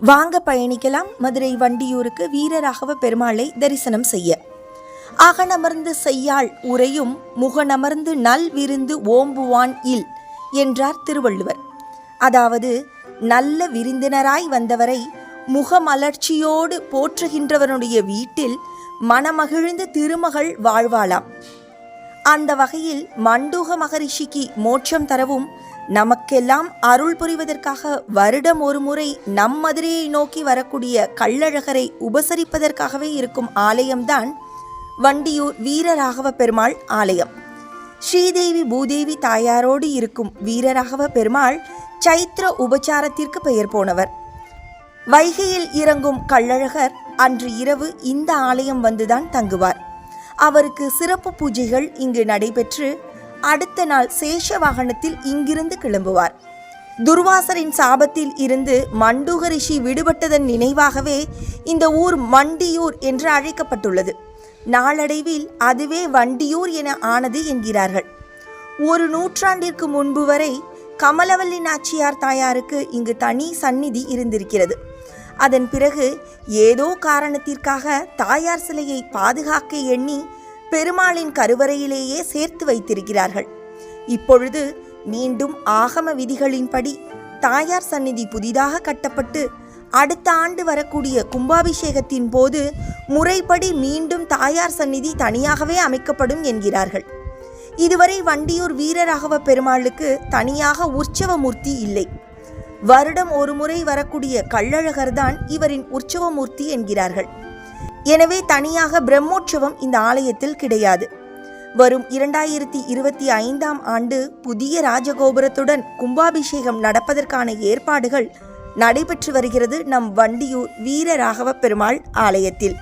வாங்க பயணிக்கலாம். மதுரை வண்டியூருக்கு வீரராகவ பெருமாளை தரிசனம் செய்ய. அகனமர்ந்து செய்யாள் உரையும் முகனமர்ந்து நல் விருந்து ஓம்புவான் இல் என்றார் திருவள்ளுவர். அதாவது நல்ல விருந்தினராய் வந்தவரை முகமலர்ச்சியோடு போற்றுகின்றவனுடைய வீட்டில் மனமகிழ்ந்து திருமகள் வாழ்வாளாம். அந்த வகையில் மண்டூக மகரிஷிக்கு மோட்சம் தரவும் நமக்கெல்லாம் அருள் புரிவதற்காக வருடம் ஒரு முறை நம் மதுரையை நோக்கி வரக்கூடிய கள்ளழகரை உபசரிப்பதற்காகவே இருக்கும் ஆலயம்தான் வண்டியூர் வீரராகவ பெருமாள் ஆலயம். ஸ்ரீதேவி பூதேவி தாயாரோடு இருக்கும் வீரராகவ பெருமாள் சைத்திர உபச்சாரத்திற்கு பெயர் போனவர். வைகையில் இறங்கும் கள்ளழகர் அன்று இரவு இந்த ஆலயம் வந்துதான் தங்குவார். அவருக்கு சிறப்பு பூஜைகள் இங்கு நடைபெற்று அடுத்த நாள் சேஷ வாகனத்தில் இங்கிருந்து கிளம்புவார். துர்வாசரின் சாபத்தில் இருந்து மண்டூக ரிஷி விடுபட்டதன் நினைவாகவே இந்த ஊர் மண்டியூர் என்று அழைக்கப்பட்டுள்ளது. நாளடைவில் அதுவே வண்டியூர் என ஆனது என்கிறார்கள். ஒரு நூற்றாண்டிற்கு முன்பு வரை கமலவல்லி நாச்சியார் தாயாருக்கு இங்கு தனி சந்நிதி இருந்திருக்கிறது. அதன் பிறகு ஏதோ காரணத்திற்காக தாயார் சிலையை பாதுகாக்க எண்ணி பெருமாளின் கருவறையிலேயே சேர்த்து வைத்திருக்கிறார்கள். இப்பொழுது மீண்டும் ஆகம விதிகளின்படி தாயார் சந்நிதி புதிதாக கட்டப்பட்டு அடுத்த ஆண்டு வரக்கூடிய கும்பாபிஷேகத்தின் போது முறைப்படி மீண்டும் தாயார் சந்நிதி தனியாகவே அமைக்கப்படும் என்கிறார்கள். இதுவரை வண்டியூர் வீரராகவ பெருமாளுக்கு தனியாக உற்சவ மூர்த்தி இல்லை. வருடம் ஒரு முறை வரக்கூடிய கள்ளழகர்தான் இவரின் உற்சவமூர்த்தி என்கிறார்கள். எனவே தனியாக பிரம்மோற்சவம் இந்த ஆலயத்தில் கிடையாது. வரும் இரண்டாயிரத்தி இருபத்தி ஐந்தாம் ஆண்டு புதிய ராஜகோபுரத்துடன் கும்பாபிஷேகம் நடப்பதற்கான ஏற்பாடுகள் நடைபெற்று வருகிறது நம் வண்டியூர் வீரராகவ பெருமாள் ஆலயத்தில்.